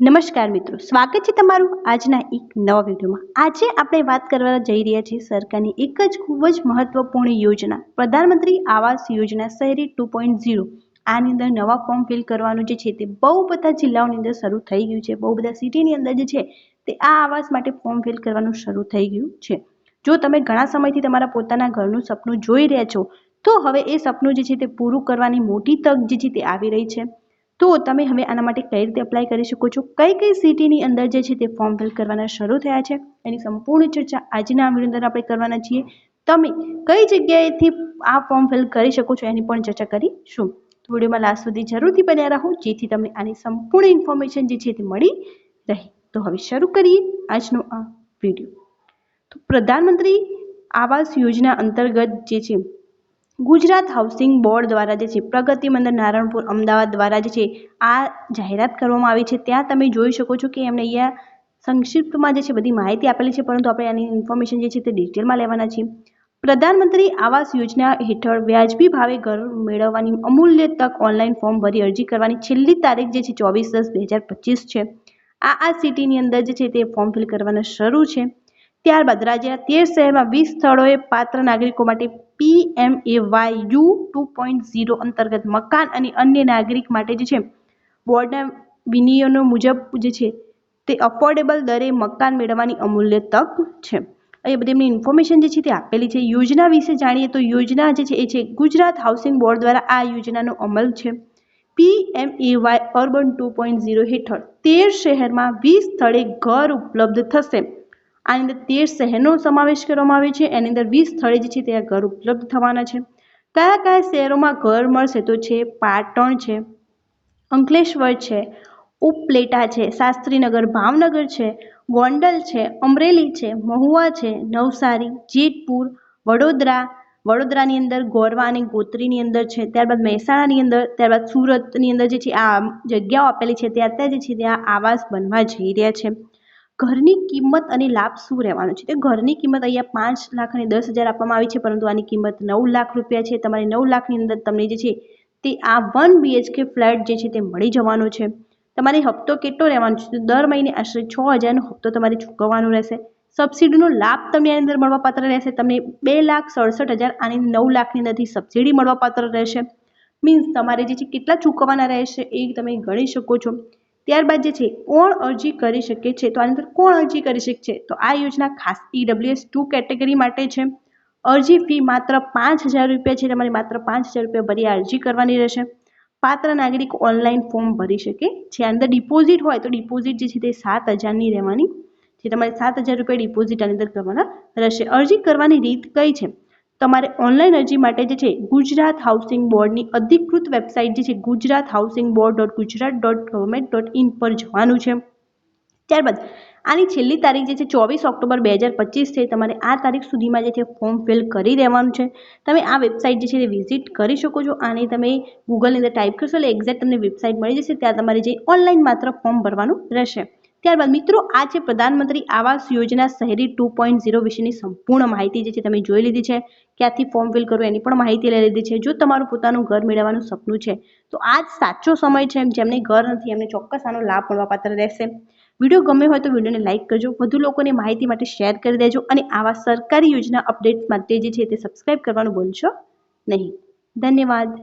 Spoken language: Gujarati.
નમસ્કાર મિત્રો, સ્વાગત છે તમારું આજના એક નવા વિડીયોમાં. આજે આપણે વાત કરવા જઈ રહ્યા છીએ સરકારની એક જ ખૂબ જ મહત્વપૂર્ણ યોજના, પ્રધાનમંત્રી આવાસ યોજના શહેરી ટુ પોઈન્ટ ઝીરો. આની અંદર નવા ફોર્મ ફિલ કરવાનું જે છે તે બહુ બધા જિલ્લાઓની અંદર શરૂ થઈ ગયું છે, બહુ બધા સિટીની અંદર જે છે તે આ આવાસ માટે ફોર્મ ફિલ કરવાનું શરૂ થઈ ગયું છે. જો તમે ઘણા સમયથી તમારા પોતાના ઘરનું સપનું જોઈ રહ્યા છો, તો હવે એ સપનું જે છે તે પૂરું કરવાની મોટી તક જે છે તે આવી રહી છે. તો તમે હવે આના માટે કઈ રીતે એપ્લાય કરી શકો છો? કઈ કઈ સિટીની અંદર જે છે તે ફોર્મ ફિલ કરવાના શરૂ થયા છે? એની સંપૂર્ણ ચર્ચા આજના વીડિયો અંદર આપણે કરવાના છીએ. તમે કઈ જગ્યાએથી આ ફોર્મ ફિલ કરી શકો છો એની પણ ચર્ચા કરીશું. તો વિડીયોમાં લાસ્ટ સુધી જરૂરથી બન્યા રહો, જેથી તમને આની સંપૂર્ણ ઇન્ફોર્મેશન જે છે તે મળી રહે. તો હવે શરૂ કરીએ આજનો આ વીડિયો. તો પ્રધાનમંત્રી આવાસ યોજના અંતર્ગત જે છે ગુજરાત હાઉસિંગ બોર્ડ દ્વારા જે છે, પ્રગતિ મંદિર નારણપુર અમદાવાદ દ્વારા જે છે, આ જાહેરાત કરવામાં આવી છે. ત્યાં તમે જોઈ શકો છો કે એમને અહીંયા સંક્ષિપ્તમાં જે છે, બધી માહિતી આપેલી છે, પરંતુ આપણે આની ઇન્ફોર્મેશન જે છે, તે ડિટેલમાં લેવાના છીએ. પ્રધાનમંત્રી આવાસ યોજના હેઠળ વ્યાજબી ભાવે ઘર મેળવવાની અમૂલ્ય તક ઓનલાઈન ફોર્મ ભરી અરજી કરવાની છેલ્લી તારીખ જે છે, ચોવીસ દસ બે હજાર પચીસ છે. આ આ સિટીની અંદર જે છે, તે ફોર્મ ફિલ કરવાના શરૂ છે. ત્યારબાદ રાજ્યના તેર શહેરમાં વીસ સ્થળોએ પાત્ર નાગરિકો માટે PMAY U two point zero અંતર્ગત મકાન અને અન્ય નાગરિક માટે જે છે, બોર્ડના વિનિયમો મુજબ જે છે, તે અફોર્ડેબલ દરે મકાન મેળવવાની અમૂલ્ય તક છે. એ બધી એમની ઇન્ફોર્મેશન જે છે તે આપેલી છે. યોજના વિશે જાણીએ તો યોજના જે છે, એ છે ગુજરાત હાઉસિંગ બોર્ડ દ્વારા આ યોજનાનો અમલ છે. PMAY urban two point zero હેઠળ તેર શહેરમાં વીસ સ્થળે ઘર ઉપલબ્ધ થશે. આની અંદર તેર શહેરનો સમાવેશ કરવામાં આવ્યો છે. એની અંદર વીસ સ્થળે જે છે ત્યાં ઘર ઉપલબ્ધ થવાના છે. કયા કયા શહેરોમાં ઘર મળશે તો છે? પાટણ છે, અંકલેશ્વર છે, ઉપલેટા છે, શાસ્ત્રીનગર, ભાવનગર છે, ગોંડલ છે, અમરેલી છે, મહુવા છે, નવસારી, જેતપુર, વડોદરા. વડોદરાની અંદર ગોરવા અને ગોત્રીની અંદર છે. ત્યારબાદ મહેસાણાની અંદર, ત્યારબાદ સુરતની અંદર જે છે આ જગ્યાઓ આપેલી છે ત્યાં ત્યાં જે છે ત્યાં આવાસ બનવા જઈ રહ્યા છે. ઘરની કિંમત અને લાભ શું રહેવાનો છે? તો ઘરની કિંમત અહીંયા પાંચ લાખ અને દસ હજાર આપવામાં આવી છે, પરંતુ આની કિંમત નવ લાખ રૂપિયા છે. તમારે નવ લાખની અંદર તમને જે છે તે આ વન બીએચકે ફ્લેટ જે છે તે મળી જવાનો છે. તમારે હપ્તો કેટલો રહેવાનો છે? દર મહિને આશરે છ હજારનો હપ્તો તમારે ચૂકવવાનો રહેશે. સબસિડીનો લાભ તમને આની અંદર મળવાપાત્ર રહેશે. તમને બે લાખ સડસઠ હજાર આની નવ લાખની અંદરથી સબસિડી મળવાપાત્ર રહેશે. મીન્સ તમારે જે છે કેટલા ચૂકવવાના રહેશે એ તમે ગણી શકો છો. ત્યારબાદ જે છે, કોણ અરજી કરી શકે છે? તો આની અંદર કોણ અરજી કરી શકશે? તો આ યોજના ખાસ ઈડબ્લ્યુએસ ટુ કેટેગરી માટે છે. અરજી ફી માત્ર પાંચ હજાર રૂપિયા છે તમારે માત્ર પાંચ હજાર રૂપિયા ભરી અરજી કરવાની રહેશે. પાત્ર નાગરિક ઓનલાઈન ફોર્મ ભરી શકે. છે અંદર ડિપોઝિટ હોય તો ડિપોઝિટ જે છે તે સાત હજારની રહેવાની. જે તમારે સાત હજાર રૂપિયા ડિપોઝિટ આની અંદર કરવાના રહેશે. અરજી કરવાની રીત કઈ છે? તમારે ઓનલાઈન અરજી માટે જે છે, ગુજરાત હાઉસિંગ બોર્ડની અધિકૃત વેબસાઇટ જે છે, Gujarat housing board dot Gujarat dot government dot in પર જવાનું છે. ત્યારબાદ, આની છેલ્લી તારીખ જે છે, ચોવીસ ઓક્ટોબર બે હજાર પચીસ છે, તમારે આ તારીખ સુધીમાં જે છે ફોર્મ ફિલ કરી દેવાનું છે. તમે આ વેબસાઇટ જે છે, તે વિઝિટ કરી શકો છો. આને તમે ગૂગલની અંદર ટાઈપ કરશો એટલે એક્ઝેક્ટ તમને વેબસાઇટ મળી જશે. ત્યાં તમારે જે ઓનલાઈન માત્ર ફોર્મ ભરવાનું રહેશે. ત્યારબાદ મિત્રો, આ છે પ્રધાનમંત્રી આવાસ યોજના શહેરી ટુ પોઈન્ટ ઝીરો વિશેની સંપૂર્ણ માહિતી જે છે તમે જોઈ લીધી છે. ક્યાંથી ફોર્મ ફિલ કરવું એની પણ માહિતી લઈ લીધી છે. જો તમારું પોતાનું ઘર મેળવવાનું સપનું છે, તો આ જ સાચો સમય છે જેમને ઘર નથી, એમને ચોક્કસ આનો લાભ મળવાપાત્ર રહેશે. વીડિયો ગમે હોય તો વિડીયોને લાઇક કરજો. વધુ લોકોને માહિતી માટે શેર કરી દેજો અને આવા સરકારી યોજના અપડેટ માટે જે છે તે સબસ્ક્રાઈબ કરવાનું ભૂલશો નહીં. ધન્યવાદ.